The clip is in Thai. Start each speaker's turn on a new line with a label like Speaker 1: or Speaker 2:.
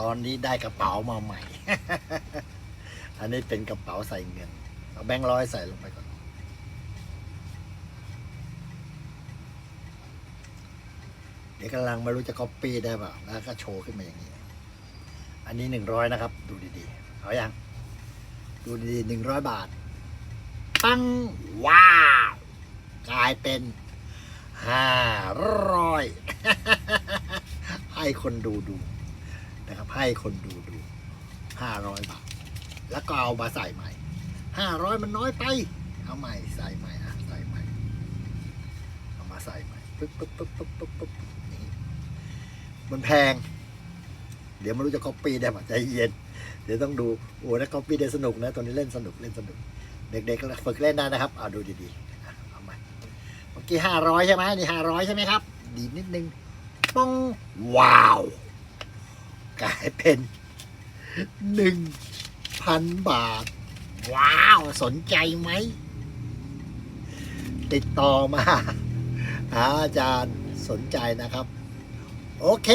Speaker 1: ตอนนี้ได้กระเป๋ามาใหม่ อันนี้เป็นกระเป๋าใส่เงิน เอาแบงค์ร้อยใส่ลงไปก่อน เดี๋ยวกำลังไม่รู้จะ copy ได้เปล่า แล้วก็โชว์ขึ้นมาอย่างนี้ อันนี้หนึ่งร้อยนะครับ ดูดีๆ เอาอย่าง ดูดีๆหนึ่งร้อยบาท ปัง ว้าว กลายเป็นห้าร้อยให้คนดูดู นะครับ ให้คนดูดูห้าร้อยบาท แล้วก็เอามาใส่ใหม่ห้าร้อยมันน้อยไป เอาใหม่ใส่ใหม่อะใส่ใหม่ เอามาใส่ใหม่ปึ๊บปึ๊บปึ๊บปึ๊บปึ๊บปึ๊บนี่มันแพง เดี๋ยวไม่รู้จะ copy ได้ป่ะใจเย็น เดี๋ยวต้องดู โอ้ถ้า copy ได้สนุกนะตัวนี้เล่นสนุกเล่นสนุก เด็กๆฝึกเล่นได้นะครับเอาดูดีๆเอาใหม่เมื่อกี้ห้าร้อยใช่ไหมนี่ห้าร้อยใช่ไหมครับ ดีนิดนึงป้องว้าว กลายเป็นหนึ่งพันบาท ว้าว สนใจไหม ติดต่อมาหาอาจารย์สนใจนะครับ โอเค